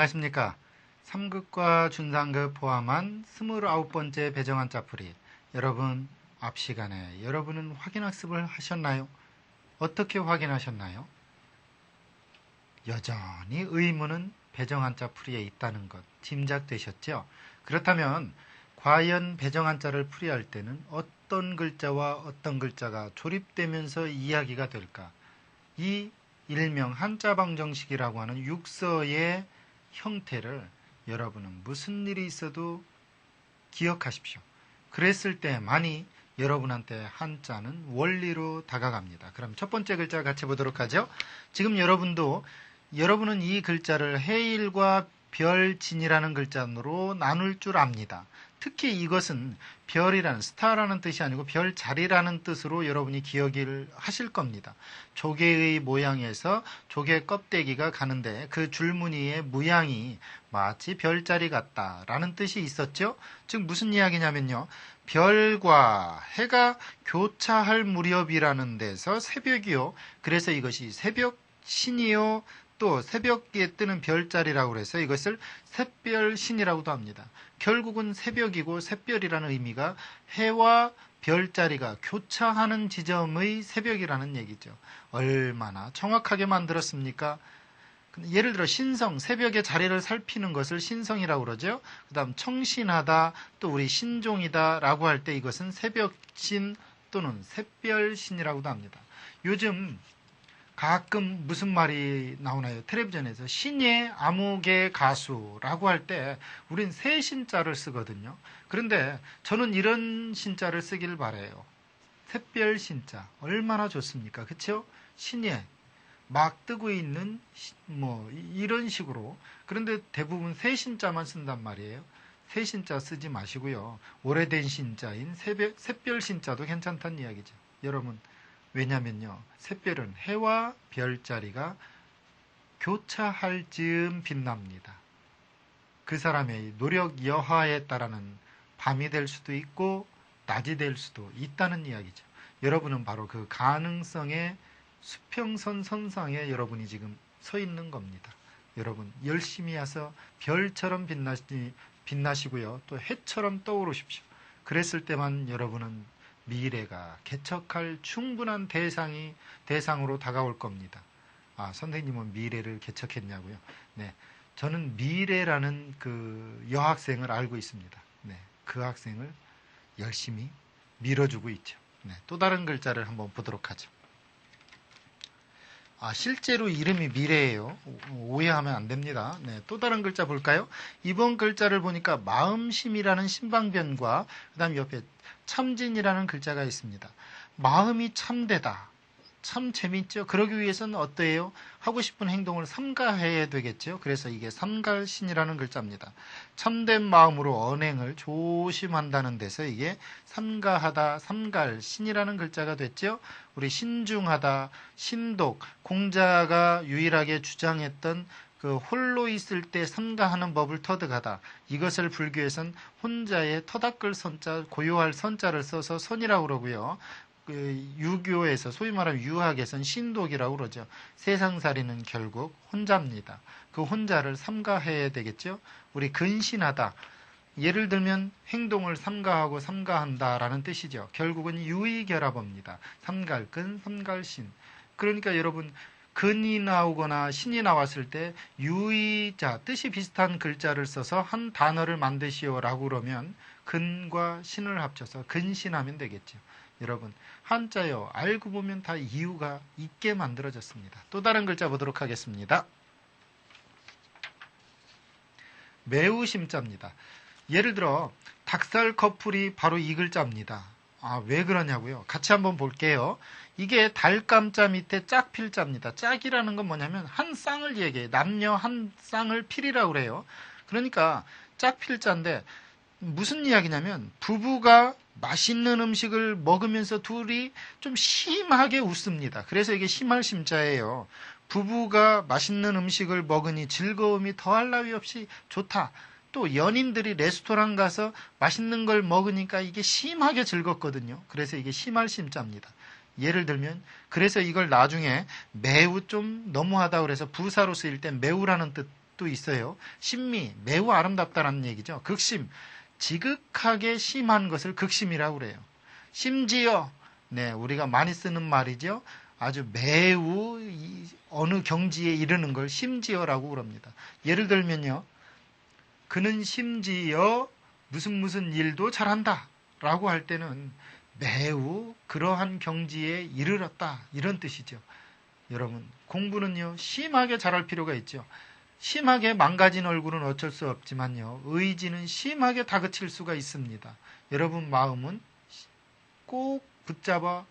안녕하십니까. 3급과 준상급 포함한 29번째 배정한 짜풀이. 여러분, 앞 시간에 여러분은 확인학습을 하셨나요? 어떻게 확인하셨나요? 여전히 의문은 배정한 짜풀이에 있다는 것 짐작되셨죠? 그렇다면 과연 배정한자를 풀이할 때는 어떤 글자와 어떤 글자가 조립되면서 이야기가 될까? 이 일명 한자 방정식이라고 하는 육서의 형태를 여러분은 무슨 일이 있어도 기억하십시오. 그랬을 때만이 여러분한테 한자는 원리로 다가갑니다. 그럼 첫 번째 글자 같이 보도록 하죠. 지금 여러분도 여러분은 이 글자를 해일과 별진이라는 글자로 나눌 줄 압니다. 특히 이것은 별이라는 스타라는 뜻이 아니고 별 자리라는 뜻으로 여러분이 기억을 하실 겁니다. 조개의 모양에서 조개 껍데기가 가는데 그 줄무늬의 모양이 마치 별자리 같다라는 뜻이 있었죠. 즉 무슨 이야기냐면요. 별과 해가 교차할 무렵이라는 데서 새벽이요. 그래서 이것이 새벽 신이요. 또 새벽에 뜨는 별자리라고 해서 이것을 샛별신이라고도 합니다. 결국은 새벽이고 샛별이라는 의미가 해와 별자리가 교차하는 지점의 새벽이라는 얘기죠. 얼마나 정확하게 만들었습니까? 예를 들어 신성, 새벽의 자리를 살피는 것을 신성이라고 그러죠. 그 다음 청신하다, 또 우리 신종이다 라고 할 때 이것은 새벽신 또는 샛별신이라고도 합니다. 요즘 가끔 무슨 말이 나오나요? 텔레비전에서 신예 암흑의 가수라고 할 때 우린 새 신자를 쓰거든요. 그런데 저는 이런 신자를 쓰길 바래요. 샛별 신자 얼마나 좋습니까? 그렇죠? 신예 막 뜨고 있는 뭐 이런 식으로 그런데 대부분 새 신자만 쓴단 말이에요. 새 신자 쓰지 마시고요. 오래된 신자인 샛별 신자도 괜찮다는 이야기죠. 여러분 왜냐면요. 샛별은 해와 별자리가 교차할 즈음 빛납니다. 그 사람의 노력 여하에 따라는 밤이 될 수도 있고 낮이 될 수도 있다는 이야기죠. 여러분은 바로 그 가능성의 수평선 선상에 여러분이 지금 서 있는 겁니다. 여러분 열심히 해서 별처럼 빛나시, 빛나시고요. 또 해처럼 떠오르십시오. 그랬을 때만 여러분은 미래가 개척할 충분한 대상이 대상으로 다가올 겁니다. 아, 선생님은 미래를 개척했냐고요? 네. 저는 미래라는 그 여학생을 알고 있습니다. 네. 그 학생을 열심히 밀어주고 있죠. 네. 또 다른 글자를 한번 보도록 하죠. 아, 실제로 이름이 미래예요. 오해하면 안 됩니다. 네, 또 다른 글자 볼까요? 이번 글자를 보니까 마음심이라는 신방변과 그다음 옆에 참진이라는 글자가 있습니다. 마음이 참되다. 참 재밌죠? 그러기 위해서는 어떠해요? 하고 싶은 행동을 삼가해야 되겠죠? 그래서 이게 삼갈신이라는 글자입니다. 참된 마음으로 언행을 조심한다는 데서 이게 삼가하다, 삼갈신이라는 글자가 됐죠? 우리 신중하다, 신독, 공자가 유일하게 주장했던 그 홀로 있을 때 삼가하는 법을 터득하다. 이것을 불교에선 혼자의 터닥글 선자, 고요할 선자를 써서 선이라고 그러고요. 그 유교에서 소위 말하면 유학에선 신독이라고 그러죠. 세상살이는 결국 혼자입니다. 그 혼자를 삼가해야 되겠죠. 우리 근신하다. 예를 들면 행동을 삼가하고 삼가한다라는 뜻이죠. 결국은 유의결합입니다. 삼갈근, 삼갈신. 그러니까 여러분 근이 나오거나 신이 나왔을 때 유의자 뜻이 비슷한 글자를 써서 한 단어를 만드시오라고 그러면 근과 신을 합쳐서 근신하면 되겠죠. 여러분 한자요 알고 보면 다 이유가 있게 만들어졌습니다. 또 다른 글자 보도록 하겠습니다. 매우 심자입니다. 예를 들어 닭살 커플이 바로 이 글자입니다. 아, 왜 그러냐고요? 같이 한번 볼게요. 이게 달감자 밑에 짝필자입니다. 짝이라는 건 뭐냐면 한 쌍을 얘기해. 남녀 한 쌍을 필이라고 그래요. 그러니까 짝필자인데 무슨 이야기냐면 부부가 맛있는 음식을 먹으면서 둘이 좀 심하게 웃습니다. 그래서 이게 심할 심자예요. 부부가 맛있는 음식을 먹으니 즐거움이 더할 나위 없이 좋다. 또 연인들이 레스토랑 가서 맛있는 걸 먹으니까 이게 심하게 즐겁거든요. 그래서 이게 심할 심자입니다. 예를 들면 그래서 이걸 나중에 매우 좀 너무하다 그래서 부사로 쓰일 때 매우라는 뜻 뜻도 있어요. 심미, 매우 아름답다라는 얘기죠. 극심, 지극하게 심한 것을 극심이라고 그래요. 심지어, 네, 우리가 많이 쓰는 말이죠. 아주 매우 어느 경지에 이르는 걸 심지어라고 그럽니다. 예를 들면요. 그는 심지어 무슨 무슨 일도 잘한다 라고 할 때는 매우 그러한 경지에 이르렀다 이런 뜻이죠. 여러분 공부는요 심하게 잘할 필요가 있죠. 심하게 망가진 얼굴은 어쩔 수 없지만요 의지는 심하게 다그칠 수가 있습니다. 여러분 마음은 꼭 붙잡아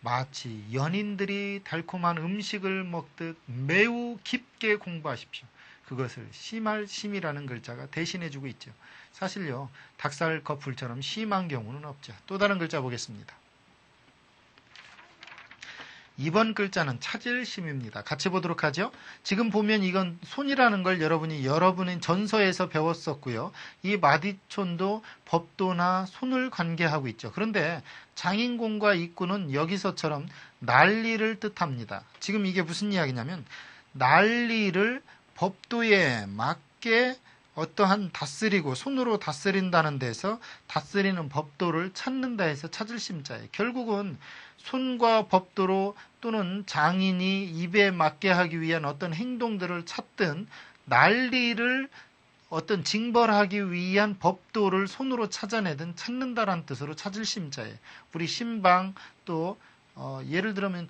마치 연인들이 달콤한 음식을 먹듯 매우 깊게 공부하십시오. 그것을 심할 심이라는 글자가 대신해주고 있죠. 사실요, 닭살 커플처럼 심한 경우는 없죠. 또 다른 글자 보겠습니다. 이번 글자는 찾을 심입니다. 같이 보도록 하죠. 지금 보면 이건 손이라는 걸 여러분이 여러분의 전서에서 배웠었고요. 이 마디촌도 법도나 손을 관계하고 있죠. 그런데 장인공과 입구는 여기서처럼 난리를 뜻합니다. 지금 이게 무슨 이야기냐면 난리를 법도에 맞게 어떠한 다스리고 손으로 다스린다는 데서 다스리는 법도를 찾는다 해서 찾을 심자예요. 결국은 손과 법도로 또는 장인이 입에 맞게 하기 위한 어떤 행동들을 찾든 난리를 어떤 징벌하기 위한 법도를 손으로 찾아내든 찾는다라는 뜻으로 찾을 심자예요. 우리 신방 또 어, 예를 들면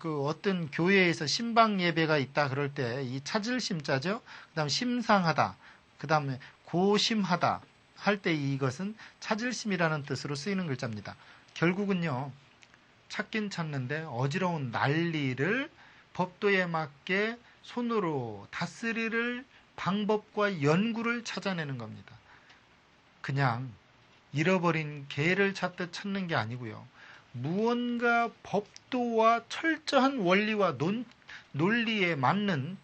그 어떤 교회에서 신방 예배가 있다 그럴 때 이 찾을 심자죠. 그다음 심상하다. 그 다음에 고심하다 할 때 이것은 찾을 심이라는 뜻으로 쓰이는 글자입니다. 결국은요. 찾긴 찾는데 어지러운 난리를 법도에 맞게 손으로 다스리를 방법과 연구를 찾아내는 겁니다. 그냥 잃어버린 개를 찾듯 찾는 게 아니고요. 무언가 법도와 철저한 원리와 논, 논리에 맞는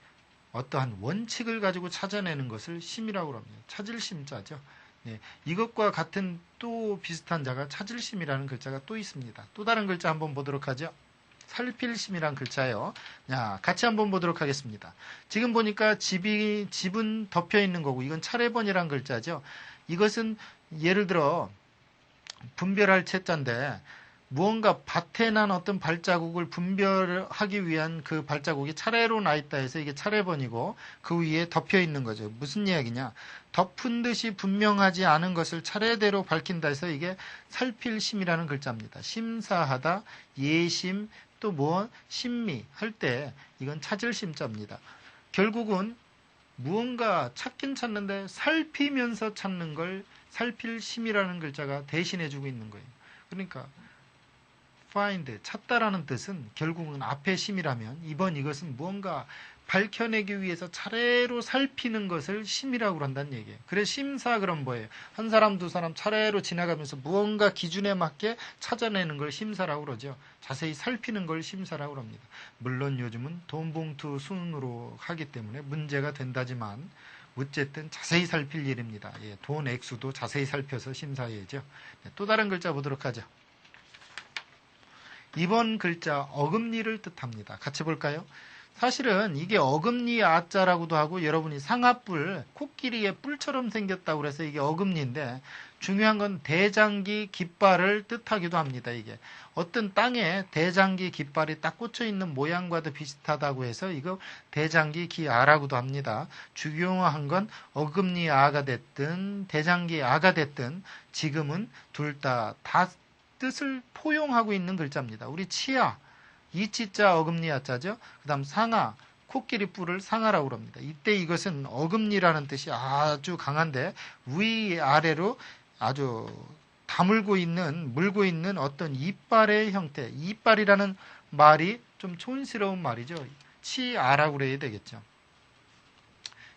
어떠한 원칙을 가지고 찾아내는 것을 심이라고 합니다. 찾을 심자죠. 네, 이것과 같은 또 비슷한 자가 찾을 심이라는 글자가 또 있습니다. 또 다른 글자 한번 보도록 하죠. 살필 심이란 글자요. 자, 같이 한번 보도록 하겠습니다. 지금 보니까 집이 집은 덮여 있는 거고 이건 차례번이란 글자죠. 이것은 예를 들어 분별할 채자인데 무언가 밭에 난 어떤 발자국을 분별하기 위한 그 발자국이 차례로 나 있다 해서 이게 차례번이고 그 위에 덮여 있는 거죠. 무슨 이야기냐? 덮은 듯이 분명하지 않은 것을 차례대로 밝힌다 해서 이게 살필심이라는 글자입니다. 심사하다, 예심, 또 뭐 심미 할 때 이건 찾을 심자입니다. 결국은 무언가 찾긴 찾는데 살피면서 찾는 걸 살필심이라는 글자가 대신해주고 있는 거예요. 그러니까 find 찾다라는 뜻은 결국은 앞에 심이라면 이번 이것은 무언가 밝혀내기 위해서 차례로 살피는 것을 심이라고 한다는 얘기예요. 그래서 심사 그럼 뭐예요? 한 사람 두 사람 차례로 지나가면서 무언가 기준에 맞게 찾아내는 걸 심사라고 그러죠. 자세히 살피는 걸 심사라고 합니다. 물론 요즘은 돈 봉투 순으로 하기 때문에 문제가 된다지만 어쨌든 자세히 살필 일입니다. 예, 돈 액수도 자세히 살펴서 심사해야죠. 네, 또 다른 글자 보도록 하죠. 이번 글자 어금니를 뜻합니다. 같이 볼까요? 사실은 이게 어금니 아자라고도 하고 여러분이 상아뿔, 코끼리의 뿔처럼 생겼다고 그래서 이게 어금니인데 중요한 건 대장기 깃발을 뜻하기도 합니다. 이게 어떤 땅에 대장기 깃발이 딱 꽂혀 있는 모양과도 비슷하다고 해서 이거 대장기 기아라고도 합니다. 중요한 건 어금니 아가 됐든 대장기 아가 됐든 지금은 둘 다다 다 뜻을 포용하고 있는 글자입니다. 우리 치아, 이치자 어금니 야자죠. 그 다음 상아, 코끼리 뿔을 상아라고 합니다. 이때 이것은 어금니라는 뜻이 아주 강한데 위아래로 아주 다물고 있는, 물고 있는 어떤 이빨의 형태, 이빨이라는 말이 좀 촌스러운 말이죠. 치아라고 그래야 되겠죠.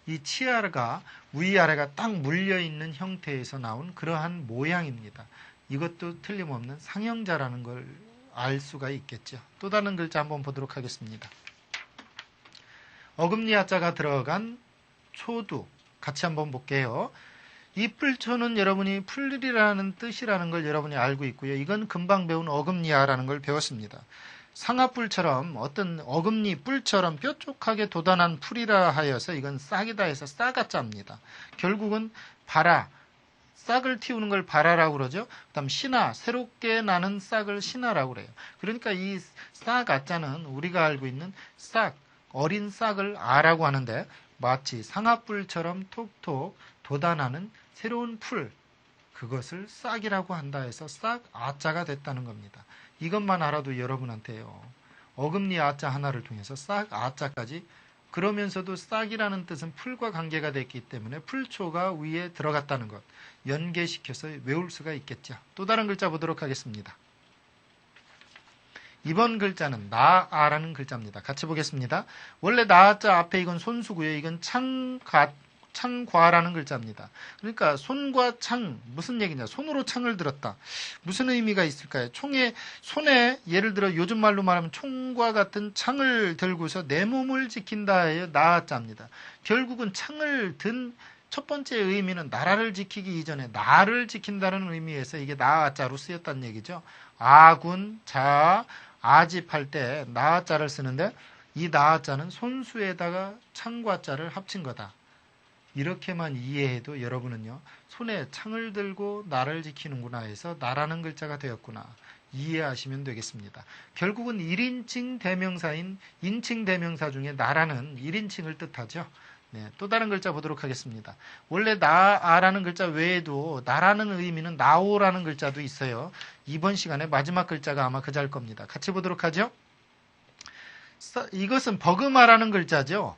이 치아가 위아래가 딱 물려 있는 형태에서 나온 그러한 모양입니다. 이것도 틀림없는 상형자라는 걸 알 수가 있겠죠. 또 다른 글자 한번 보도록 하겠습니다. 어금니 하자가 들어간 초두 같이 한번 볼게요. 이 풀초는 여러분이 풀이라는 뜻이라는 걸 여러분이 알고 있고요. 이건 금방 배운 어금니아라는 걸 배웠습니다. 상아뿔처럼 어떤 어금니 뿔처럼 뾰족하게 돋아난 풀이라 하여서 이건 싹이다 해서 싸가 짜입니다. 결국은 바라 싹을 틔우는 걸 바라라고 그러죠. 그다음 신화 새롭게 나는 싹을 신화라고 그래요. 그러니까 이 싹 아자는 우리가 알고 있는 싹 어린 싹을 아라고 하는데 마치 상아뿔처럼 톡톡 돋아나는 새로운 풀 그것을 싹이라고 한다 해서 싹 아자가 됐다는 겁니다. 이것만 알아도 여러분한테요. 어금니 아자 하나를 통해서 싹 아자까지 그러면서도 싹이라는 뜻은 풀과 관계가 됐기 때문에 풀초가 위에 들어갔다는 것 연계시켜서 외울 수가 있겠죠. 또 다른 글자 보도록 하겠습니다. 이번 글자는 나아라는 글자입니다. 같이 보겠습니다. 원래 나자 앞에 이건 손수고요. 이건 창가 창과라는 글자입니다. 그러니까 손과 창 무슨 얘기냐? 손으로 창을 들었다. 무슨 의미가 있을까요? 총에 손에 예를 들어 요즘 말로 말하면 총과 같은 창을 들고서 내 몸을 지킨다예요. 나자입니다. 결국은 창을 든 첫 번째 의미는 나라를 지키기 이전에 나를 지킨다는 의미에서 이게 나자로 쓰였다는 얘기죠. 아군, 자, 아집할 때 나자를 쓰는데 이 나자는 손수에다가 창과자를 합친 거다. 이렇게만 이해해도 여러분은요 손에 창을 들고 나를 지키는구나 해서 나라는 글자가 되었구나 이해하시면 되겠습니다. 결국은 1인칭 대명사인 인칭 대명사 중에 나라는 1인칭을 뜻하죠. 네, 또 다른 글자 보도록 하겠습니다. 원래 나아라는 글자 외에도 나라는 의미는 나오라는 글자도 있어요. 이번 시간에 마지막 글자가 아마 그자일 겁니다. 같이 보도록 하죠. 서- 이것은 버그마라는 글자죠.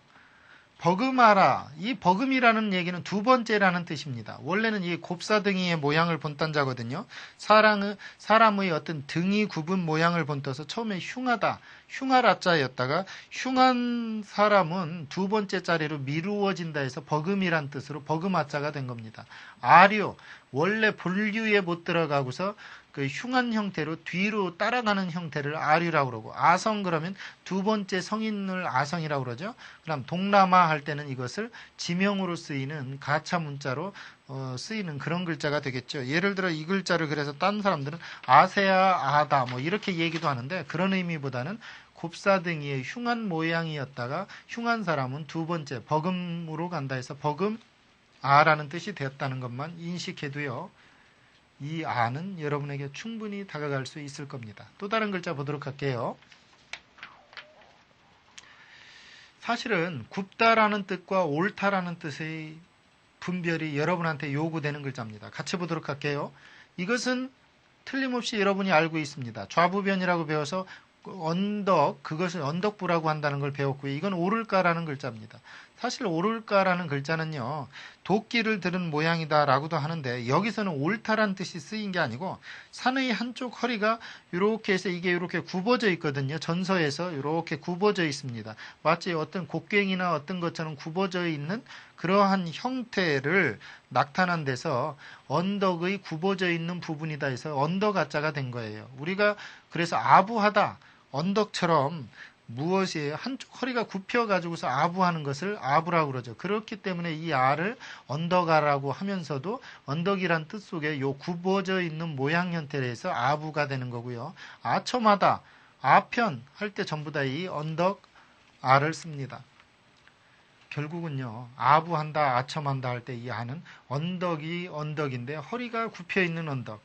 버금하라. 이 버금이라는 얘기는 두 번째라는 뜻입니다. 원래는 이 곱사등이의 모양을 본딴자거든요. 사람의, 사람의 어떤 등이 굽은 모양을 본떠서 처음에 흉하다, 흉하라자였다가 흉한 사람은 두 번째 자리로 미루어진다 해서 버금이란 뜻으로 버금아자가 된 겁니다. 아류, 원래 본류에 못 들어가고서 그 흉한 형태로 뒤로 따라가는 형태를 아류라고 그러고 아성 그러면 두 번째 성인을 아성이라고 그러죠. 그럼 동남아 할 때는 이것을 지명으로 쓰이는 가차 문자로 어, 쓰이는 그런 글자가 되겠죠. 예를 들어 이 글자를 그래서 딴 사람들은 아세아 아다 뭐 이렇게 얘기도 하는데 그런 의미보다는 곱사등이의 흉한 모양이었다가 흉한 사람은 두 번째 버금으로 간다 해서 버금 아라는 뜻이 되었다는 것만 인식해도요. 이 아는 여러분에게 충분히 다가갈 수 있을 겁니다. 또 다른 글자 보도록 할게요. 사실은 굽다라는 뜻과 옳다라는 뜻의 분별이 여러분한테 요구되는 글자입니다. 같이 보도록 할게요. 이것은 틀림없이 여러분이 알고 있습니다. 좌부변이라고 배워서 언덕, 그것을 언덕부라고 한다는 걸 배웠고요. 이건 오를까라는 글자입니다. 사실 오를까라는 글자는요, 도끼를 들은 모양이다 라고도 하는데, 여기서는 옳다란 뜻이 쓰인 게 아니고, 산의 한쪽 허리가 이렇게 해서 이게 이렇게 굽어져 있거든요. 전서에서 이렇게 굽어져 있습니다. 마치 어떤 곡괭이나 어떤 것처럼 굽어져 있는 그러한 형태를 나타난 데서 언덕의 굽어져 있는 부분이다 해서 언덕아자가 된 거예요. 우리가 그래서 아부하다, 언덕처럼 무엇이에요? 한쪽 허리가 굽혀 가지고서 아부하는 것을 아부라고 그러죠. 그렇기 때문에 이 아를 언덕아라고 하면서도 언덕이란 뜻 속에 요 굽어져 있는 모양 형태로 해서 아부가 되는 거고요. 아첨하다, 아편 할 때 전부 다 이 언덕 아를 씁니다. 결국은요, 아부한다, 아첨한다 할 때 이 아는 언덕이 언덕인데 허리가 굽혀 있는 언덕.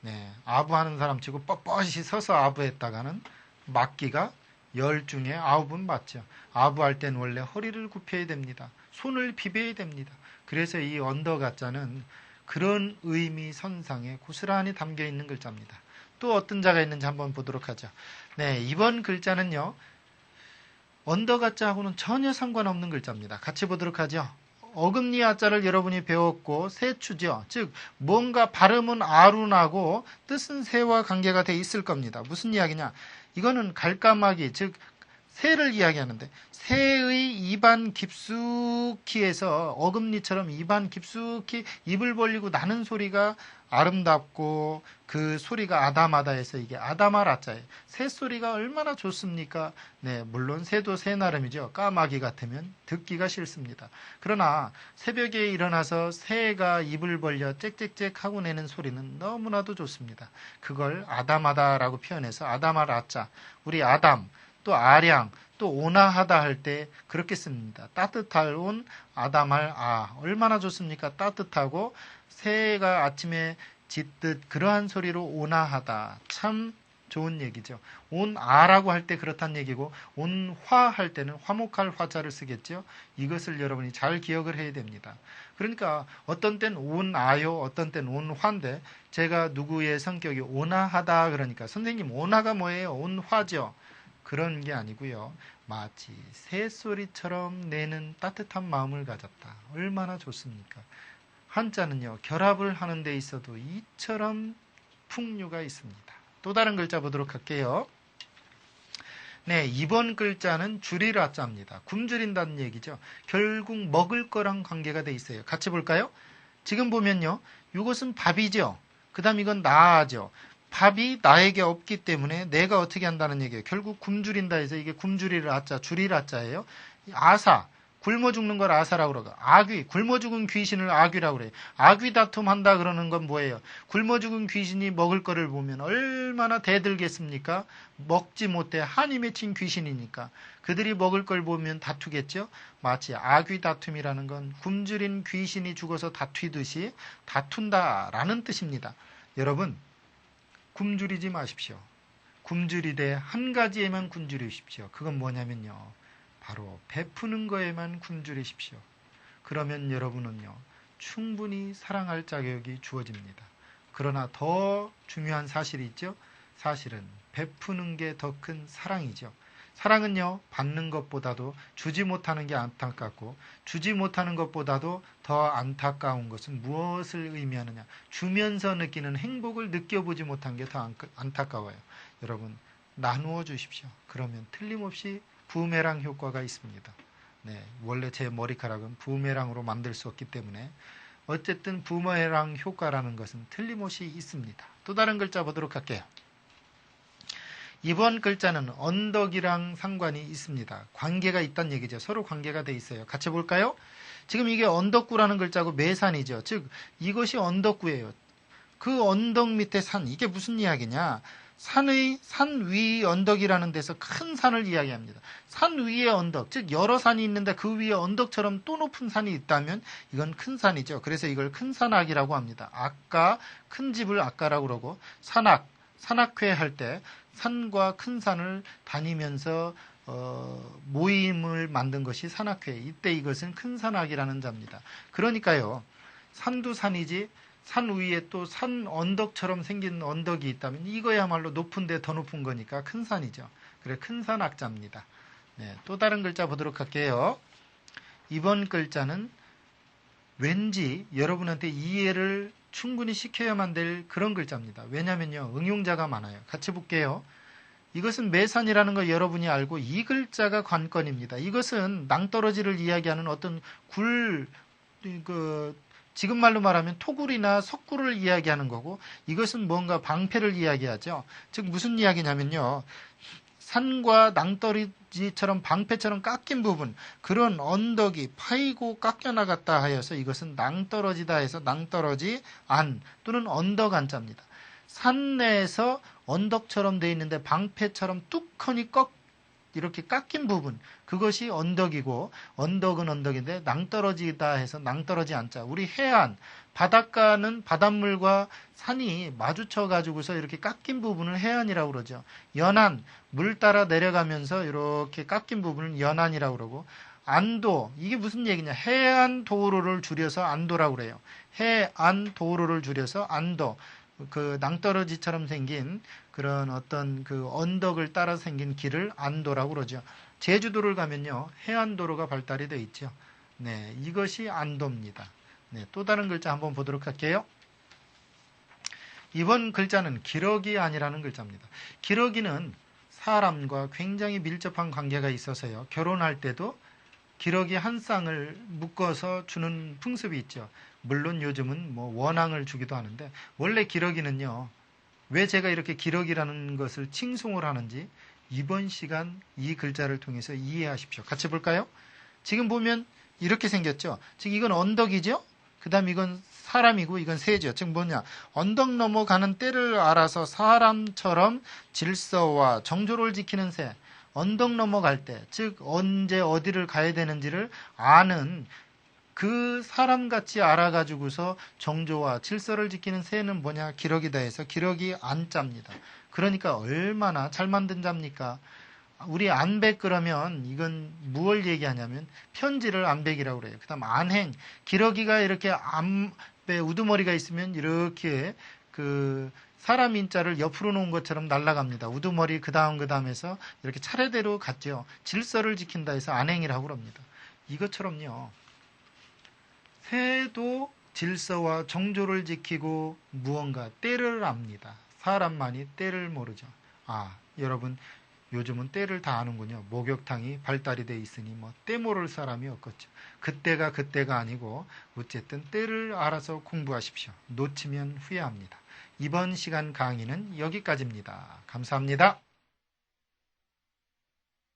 네, 아부하는 사람 치고 뻣뻣이 서서 아부했다가는 맞기가 열 중에 아홉은 맞죠. 아부할 땐 원래 허리를 굽혀야 됩니다. 손을 비벼야 됩니다. 그래서 이 언더가자는 그런 의미 선상에 고스란히 담겨 있는 글자입니다. 또 어떤 자가 있는지 한번 보도록 하죠. 네, 이번 글자는요. 언더가자하고는 전혀 상관없는 글자입니다. 같이 보도록 하죠. 어금니 아자를 여러분이 배웠고 세추죠. 즉 뭔가 발음은 아룬하고 뜻은 새와 관계가 돼 있을 겁니다. 무슨 이야기냐? 이거는 갈까마기 즉 새를 이야기하는데 새의 입안 깊숙이에서 어금니처럼 입안 깊숙이 입을 벌리고 나는 소리가 아름답고 그 소리가 아담하다해서 이게 아담하라자예요. 새 소리가 얼마나 좋습니까? 네, 물론 새도 새 나름이죠. 까마귀 같으면 듣기가 싫습니다. 그러나 새벽에 일어나서 새가 입을 벌려 짹짹짹 하고 내는 소리는 너무나도 좋습니다. 그걸 아담하다라고 표현해서 아담하라자. 우리 아담 또 아량 또 온화하다 할 때 그렇게 씁니다. 따뜻할 온 아담할 아 얼마나 좋습니까? 따뜻하고 새가 아침에 짖듯 그러한 소리로 온화하다 참 좋은 얘기죠. 온 아라고 할 때 그렇단 얘기고 온 화 할 때는 화목할 화자를 쓰겠죠. 이것을 여러분이 잘 기억을 해야 됩니다. 그러니까 어떤 땐 온 아요, 어떤 땐 온 화인데 제가 누구의 성격이 온화하다 그러니까 선생님 온화가 뭐예요? 온 화죠. 그런 게 아니고요. 마치 새소리처럼 내는 따뜻한 마음을 가졌다. 얼마나 좋습니까? 한자는요, 결합을 하는 데 있어도 이처럼 풍류가 있습니다. 또 다른 글자 보도록 할게요. 네, 이번 글자는 줄이라 자입니다. 굶주린다는 얘기죠. 결국 먹을 거랑 관계가 돼 있어요. 같이 볼까요? 지금 보면요. 이것은 밥이죠. 그 다음 이건 나아죠. 밥이 나에게 없기 때문에 내가 어떻게 한다는 얘기예요. 결국 굶주린다 해서 이게 굶주리를 아자, 줄이를 아자예요. 아사, 굶어 죽는 걸 아사라고 그러고 아귀, 굶어 죽은 귀신을 아귀라고 그래요. 아귀 다툼 한다 그러는 건 뭐예요? 굶어 죽은 귀신이 먹을 거를 보면 얼마나 대들겠습니까? 먹지 못해 한이 맺힌 귀신이니까. 그들이 먹을 걸 보면 다투겠죠? 마치 아귀 다툼이라는 건 굶주린 귀신이 죽어서 다투듯이 다툰다라는 뜻입니다. 여러분, 굶주리지 마십시오. 굶주리되 한 가지에만 굶주리십시오. 그건 뭐냐면요. 바로 베푸는 거에만 굶주리십시오. 그러면 여러분은요. 충분히 사랑할 자격이 주어집니다. 그러나 더 중요한 사실이 있죠. 사실은 베푸는 게 더 큰 사랑이죠. 사랑은요, 받는 것보다도 주지 못하는 게 안타깝고, 주지 못하는 것보다도 더 안타까운 것은 무엇을 의미하느냐. 주면서 느끼는 행복을 느껴보지 못한 게 더 안타까워요. 여러분, 나누어 주십시오. 그러면 틀림없이 부메랑 효과가 있습니다. 네, 원래 제 머리카락은 부메랑으로 만들 수 없기 때문에 어쨌든 부메랑 효과라는 것은 틀림없이 있습니다. 또 다른 글자 보도록 할게요. 이번 글자는 언덕이랑 상관이 있습니다. 관계가 있다는 얘기죠. 서로 관계가 돼 있어요. 같이 볼까요? 지금 이게 언덕구라는 글자고 매산이죠. 즉 이것이 언덕구예요. 그 언덕 밑에 산 이게 무슨 이야기냐? 산의 산 위 언덕이라는 데서 큰 산을 이야기합니다. 산 위에 언덕, 즉 여러 산이 있는데 그 위에 언덕처럼 또 높은 산이 있다면 이건 큰 산이죠. 그래서 이걸 큰 산악이라고 합니다. 아까 큰 집을 아까라고 그러고 산악, 산악회 할 때 산과 큰 산을 다니면서 어, 모임을 만든 것이 산악회. 이때 이것은 큰 산악이라는 자입니다. 그러니까요. 산도 산이지 산 위에 또 산 언덕처럼 생긴 언덕이 있다면 이거야말로 높은데 더 높은 거니까 큰 산이죠. 그래 큰 산 악자입니다. 네, 또 다른 글자 보도록 할게요. 이번 글자는 왠지 여러분한테 이해를 충분히 시켜야만 될 그런 글자입니다. 왜냐면요. 응용자가 많아요. 같이 볼게요. 이것은 매산이라는 걸 여러분이 알고 이 글자가 관건입니다. 이것은 낭떠러지를 이야기하는 어떤 굴, 그, 지금 말로 말하면 토굴이나 석굴을 이야기하는 거고 이것은 뭔가 방패를 이야기하죠. 즉 무슨 이야기냐면요. 산과 낭떠러 지처럼 방패처럼 깎인 부분 그런 언덕이 파이고 깎여 나갔다 하여서 이것은 낭떠러지다 해서 낭떠러지 안 또는 언덕 안자입니다. 산 내에서 언덕처럼 돼 있는데 방패처럼 뚝하니 꺾 이렇게 깎인 부분 그것이 언덕이고 언덕은 언덕인데 낭떠러지다 해서 낭떠러지 않자 우리 해안 바닷가는 바닷물과 산이 마주쳐 가지고서 이렇게 깎인 부분을 해안이라고 그러죠 연안 물 따라 내려가면서 이렇게 깎인 부분을 연안이라고 그러고 안도 이게 무슨 얘기냐 해안 도로를 줄여서 안도라고 그래요 해안 도로를 줄여서 안도 그 낭떠러지처럼 생긴 그런 어떤 그 언덕을 따라 생긴 길을 안도라고 그러죠. 제주도를 가면요. 해안 도로가 발달이 되어 있죠. 네, 이것이 안도입니다. 네, 또 다른 글자 한번 보도록 할게요. 이번 글자는 기러기 아니라는 글자입니다. 기러기는 사람과 굉장히 밀접한 관계가 있어서요. 결혼할 때도 기러기 한 쌍을 묶어서 주는 풍습이 있죠. 물론 요즘은 뭐 원앙을 주기도 하는데 원래 기러기는요. 왜 제가 이렇게 기러기라는 것을 칭송을 하는지 이번 시간 이 글자를 통해서 이해하십시오. 같이 볼까요? 지금 보면 이렇게 생겼죠. 즉 이건 언덕이죠. 그 다음 이건 사람이고 이건 새죠. 즉 뭐냐? 언덕 넘어가는 때를 알아서 사람처럼 질서와 정조를 지키는 새. 언덕 넘어갈 때, 즉 언제 어디를 가야 되는지를 아는 그 사람같이 알아가지고서 정조와 질서를 지키는 새는 뭐냐? 기러기다 해서 기러기 안자입니다. 그러니까 얼마나 잘 만든 자입니까? 우리 안백 그러면 이건 무엇을 얘기하냐면 편지를 안백이라고 그래요. 그다음 안행 기러기가 이렇게 안배 우두머리가 있으면 이렇게 그 사람 인자를 옆으로 놓은 것처럼 날아갑니다. 우두머리 그 다음 그 다음에서 이렇게 차례대로 갔죠. 질서를 지킨다 해서 안행이라고 합니다. 이것처럼요. 새도 질서와 정조를 지키고 무언가 때를 압니다. 사람만이 때를 모르죠. 아, 여러분 요즘은 때를 다 아는군요. 목욕탕이 발달이 돼 있으니 뭐 때 모를 사람이 없겠죠. 그때가 그때가 아니고 어쨌든 때를 알아서 공부하십시오. 놓치면 후회합니다. 이번 시간 강의는 여기까지입니다. 감사합니다.